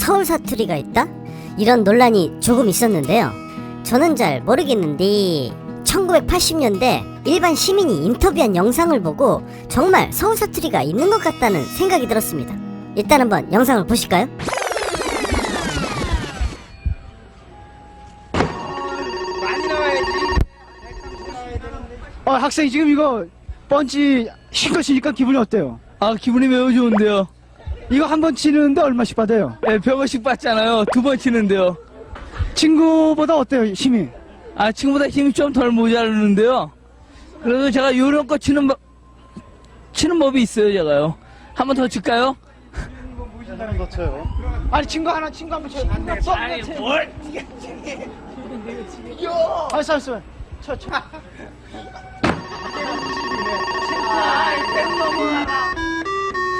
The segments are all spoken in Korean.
서울 사투리가 있다? 이런 논란이 조금 있었는데요. 저는 잘 모르겠는데 1980년대 일반 시민이 인터뷰한 영상을 보고 정말 서울 사투리가 있는 것 같다는 생각이 들었습니다. 일단 한번 영상을 보실까요? 어, 학생이 지금 이거 펀치 치니까 기분이 어때요? 아 기분이 매우 좋은데요. 이거 한 번 치는데 얼마씩 받아요? 예, 100원씩 받잖아요. 두 번 치는데요. 친구보다 어때요, 힘이? 아 친구보다 힘이 좀 덜 모자르는데요. 그래도 제가 요런 거 치는 법 치는 법이 있어요, 제가요. 한 번 더 칠까요? 아니, 친구 하나, 친구 한번 쳐요. 안 돼, 아니 뭘? 알았어, 알았어. 쳐, 쳐.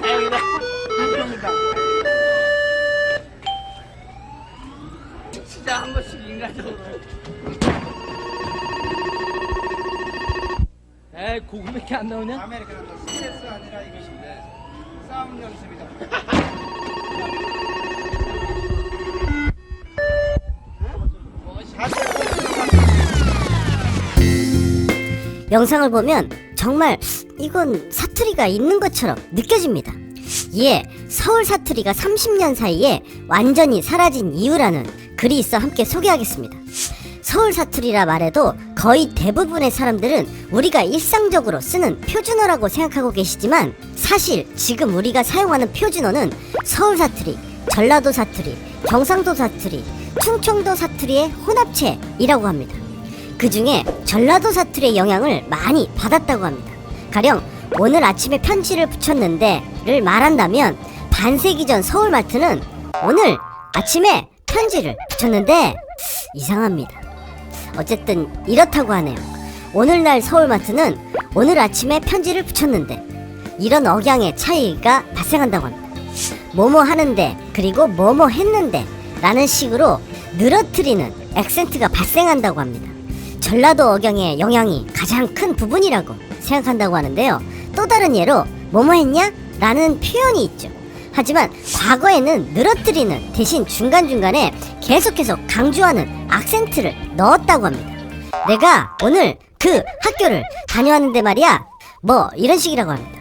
진짜 한 번씩 인간적으로. 에이 고구마밖에 안 나오냐? 아메리카노도 스트레스 아니라 이것인데 싸움 연습이다. 영상을 보면 정말 이건 사투리가 있는 것처럼 느껴집니다. 이에 서울 사투리가 30년 사이에 완전히 사라진 이유라는 글이 있어 함께 소개하겠습니다. 서울 사투리라 말해도 거의 대부분의 사람들은 우리가 일상적으로 쓰는 표준어라고 생각하고 계시지만 사실 지금 우리가 사용하는 표준어는 서울 사투리, 전라도 사투리, 경상도 사투리, 충청도 사투리의 혼합체이라고 합니다. 그 중에 전라도 사투리의 영향을 많이 받았다고 합니다. 가령 오늘 아침에 편지를 붙였는데를 말한다면 반세기 전 서울 말투는 오늘 아침에 편지를 붙였는데 이상합니다. 어쨌든 이렇다고 하네요. 오늘날 서울 마트는 오늘 아침에 편지를 붙였는데 이런 억양의 차이가 발생한다고 합니다. 뭐뭐 하는데 그리고 뭐뭐 했는데 라는 식으로 늘어뜨리는 액센트가 발생한다고 합니다. 전라도 억양의 영향이 가장 큰 부분이라고 생각한다고 하는데요. 또 다른 예로 뭐뭐 했냐? 라는 표현이 있죠. 하지만 과거에는 늘어뜨리는 대신 중간중간에 계속해서 강조하는 악센트를 넣었다고 합니다. 내가 오늘 그 학교를 다녀왔는데 말이야. 뭐 이런 식이라고 합니다.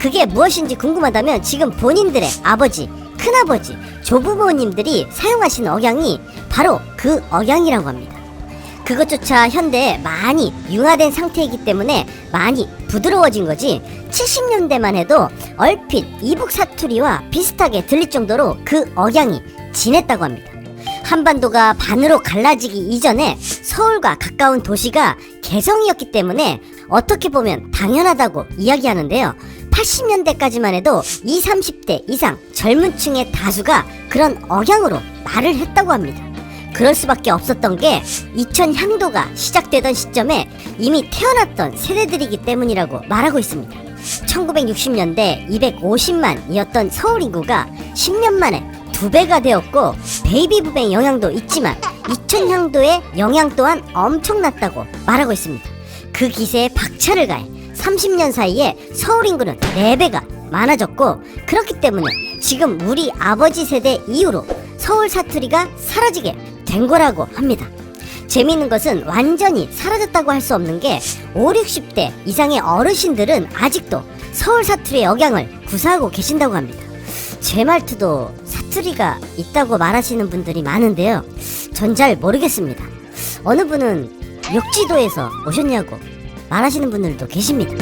그게 무엇인지 궁금하다면 지금 본인들의 아버지, 큰아버지, 조부모님들이 사용하시는 억양이 바로 그 억양이라고 합니다. 그것조차 현대에 많이 융화된 상태이기 때문에 많이 부드러워진 거지 70년대만 해도 얼핏 이북 사투리와 비슷하게 들릴 정도로 그 억양이 진했다고 합니다. 한반도가 반으로 갈라지기 이전에 서울과 가까운 도시가 개성이었기 때문에 어떻게 보면 당연하다고 이야기하는데요. 80년대까지만 해도 20, 30대 이상 젊은 층의 다수가 그런 억양으로 말을 했다고 합니다. 그럴 수밖에 없었던 게 2000 향도가 시작되던 시점에 이미 태어났던 세대들이기 때문이라고 말하고 있습니다. 1960년대 250만이었던 서울 인구가 10년 만에 두 배가 되었고 베이비 붐의 영향도 있지만 2000 향도의 영향 또한 엄청났다고 말하고 있습니다. 그 기세에 박차를 가해 30년 사이에 서울 인구는 4배가 많아졌고 그렇기 때문에 지금 우리 아버지 세대 이후로 서울 사투리가 사라지게 된 거라고 합니다. 재미있는 것은 완전히 사라졌다고 할 수 없는 게 5, 60대 이상의 어르신들은 아직도 서울 사투리의 억양을 구사하고 계신다고 합니다. 제 말투도 사투리가 있다고 말하시는 분들이 많은데요. 전 잘 모르겠습니다. 어느 분은 욕지도에서 오셨냐고 말하시는 분들도 계십니다.